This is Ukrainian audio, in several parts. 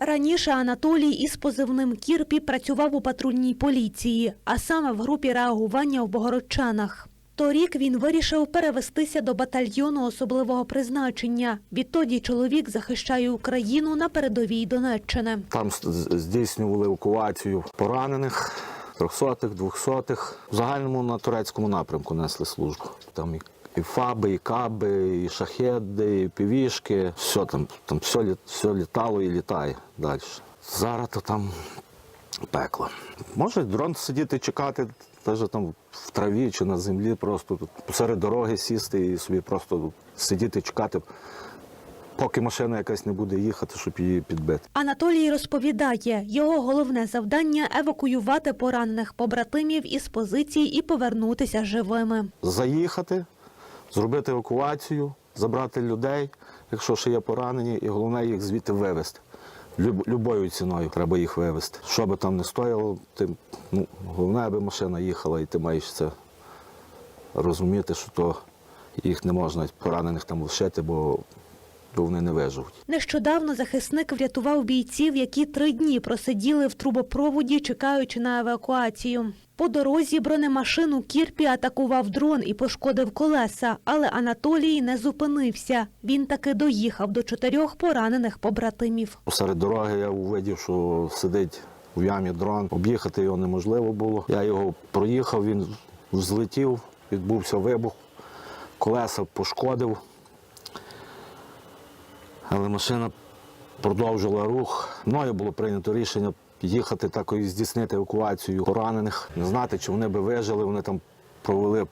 Раніше Анатолій із позивним Кірпі працював у патрульній поліції, а саме в групі реагування в Богородчанах. Торік він вирішив перевестися до батальйону особливого призначення. Відтоді чоловік захищає Україну на передовій Донеччини. Там здійснювали евакуацію поранених, трьохсотих, двохсотих. В загальному на турецькому напрямку несли службу. Там і, і фаби, і каби, і шахеди, і півішки. Все там, там все, все літало і літає далі. Зараз то там пекло. Може дрон сидіти чекати, теж там в траві чи на землі, просто тут посеред дороги сісти і собі просто сидіти чекати, поки машина якась не буде їхати, щоб її підбити. Анатолій розповідає, його головне завдання евакуювати поранених побратимів із позицій і повернутися живими. заїхати, зробити евакуацію, забрати людей, якщо ще є поранені, і головне їх звідти вивезти. Люб, любою ціною треба їх вивезти. Що би там не стояло, ти, ну, головне, аби машина їхала, і ти маєш це розуміти, що то їх не можна поранених там лишити, бо, бо вони не виживуть. Нещодавно захисник врятував бійців, які три дні просиділи в трубопроводі, чекаючи на евакуацію. По дорозі бронемашину Кірпі атакував дрон і пошкодив колеса, але Анатолій не зупинився. Він таки доїхав до чотирьох поранених побратимів. Посеред дороги я увидів, що сидить в ямі дрон. Об'їхати його неможливо було. Я його проїхав, він взлетів, відбувся вибух, колеса пошкодив. Але машина продовжила рух. Мною було прийнято рішення їхати так і здійснити евакуацію поранених. Не знати, чи вони би вижили. Вони там провели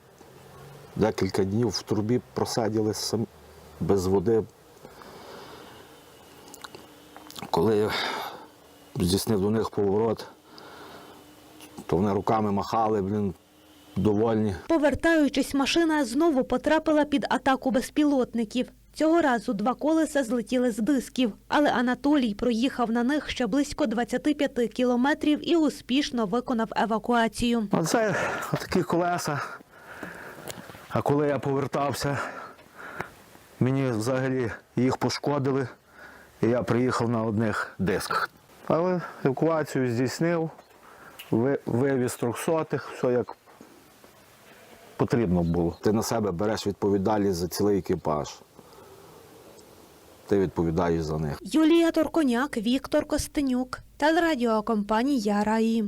декілька днів в трубі, просаділи сам- без води. Коли я здійснив до них поворот, то вони руками махали, блін, довольні. Повертаючись, машина знову потрапила під атаку безпілотників. Цього разу два колеса злетіли з дисків, але Анатолій проїхав на них ще близько 25 кілометрів і успішно виконав евакуацію. Оце такі колеса. А коли я повертався, мені взагалі їх пошкодили, і я приїхав на одних дисках. Але евакуацію здійснив, вивіз трьохсотих, все як потрібно було. Ти на себе береш відповідальність за цілий екіпаж. Ти відповідаєш за них. Юлія Торконяк, Віктор Костенюк, телерадіокомпанія Раї.